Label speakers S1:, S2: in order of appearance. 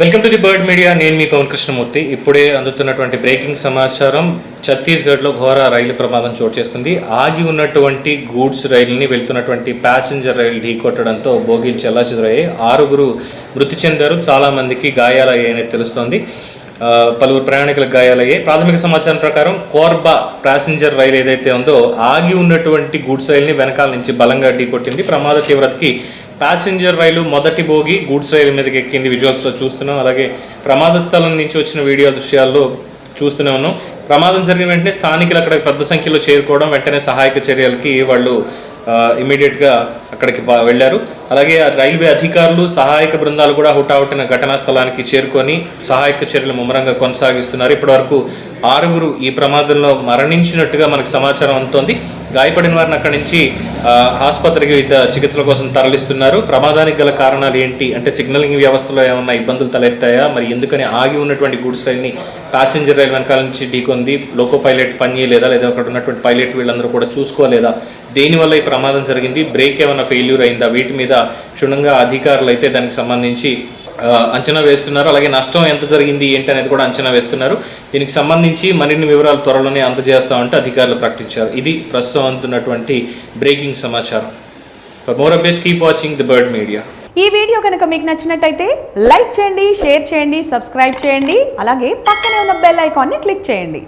S1: Welcome to the bird media నేను మీ పవన్ కృష్ణమూర్తి. ఇప్పుడే అందుతున్నటువంటి బ్రేకింగ్ సమాచారం ఛత్తీస్గఢ్లో ఘోర రైలు ప్రమాదం చోటు చేసుకుంది. ఆగి ఉన్నటువంటి గూడ్స్ రైలుని వెళ్తున్నటువంటి ప్యాసింజర్ రైలు ఢీకొట్టడంతో బోగీలు చెల్లాచెదురయ్యాయి ఆరుగురు మృతి చెందారు. చాలామందికి గాయాలయ్యాయని తెలుస్తోంది. పలువురు ప్రయాణికులకు గాయాలయ్యాయి. ప్రాథమిక సమాచారం ప్రకారం కోర్బా ప్యాసింజర్ రైలు ఏదైతే ఉందో ఆగి ఉన్నటువంటి గూడ్స్ రైల్ని వెనకాల నుంచి బలంగా ఢీకొట్టింది. ప్రమాద తీవ్రతకి ప్యాసింజర్ రైలు మొదటి బోగి గూడ్స్ రైలు మీదకి ఎక్కింది విజువల్స్లో చూస్తున్నాం. అలాగే ప్రమాద స్థలం నుంచి వచ్చిన వీడియో దృశ్యాల్లో చూస్తూనే ఉన్నాం. ప్రమాదం జరిగిన వెంటనే స్థానికులు అక్కడ పెద్ద సంఖ్యలో చేరుకోవడం వెంటనే సహాయక చర్యలకి వాళ్ళు ఇమీడియట్గా అక్కడికి వెళ్ళారు. అలాగే రైల్వే అధికారులు సహాయక బృందాలు కూడా హుటాహుటిన ఘటనా స్థలానికి చేరుకొని సహాయక చర్యలు ముమ్మరంగా కొనసాగిస్తున్నారు. ఇప్పటివరకు ఆరుగురు ఈ ప్రమాదంలో మరణించినట్టుగా మనకు సమాచారం అందుతోంది. గాయపడిన వారిని అక్కడి నుంచి ఆసుపత్రికి వివిధ చికిత్సల కోసం తరలిస్తున్నారు. ప్రమాదానికి గల కారణాలు ఏంటి? అంటే సిగ్నలింగ్ వ్యవస్థలో ఏమన్నా ఇబ్బందులు తలెత్తాయా? మరి ఎందుకని ఆగి ఉన్నటువంటి గూడ్స్ రైల్ని ప్యాసింజర్ రైలు వెనకాల నుంచి ఢీకొంది? లోకో పైలట్ పని చేయలేదా లేదా అక్కడ ఉన్నటువంటి పైలట్ వీళ్ళందరూ కూడా చూసుకోలేదా? దేనివల్ల ఈ ప్రమాదం జరిగింది? బ్రేక్ ఏమైనా ఫెయిల్యూర్ అయిందా? వీటి మీద క్షుణ్ణంగా అధికారులు అయితే దానికి సంబంధించి అంచనా వేస్తున్నారు. అలాగే నష్టం ఎంత జరిగింది ఏంటి అనేది కూడా అంచనా వేస్తున్నారు. దీనికి సంబంధించి మరిన్ని వివరాలు త్వరలోనే అందజేస్తామంటే అధికారులు ప్రకటించారు. ఇది ప్రస్తుతం అందుతున్నటువంటి బ్రేకింగ్ సమాచారం. For more updates keep watching the bird media
S2: ఈ వీడియో కనుక మీకు నచ్చినట్టయితే లైక్ చేయండి షేర్ చేయండి సబ్స్క్రైబ్ చేయండి. అలాగే పక్కనే ఉన్న బెల్ ఐకాన్ని క్లిక్ చేయండి.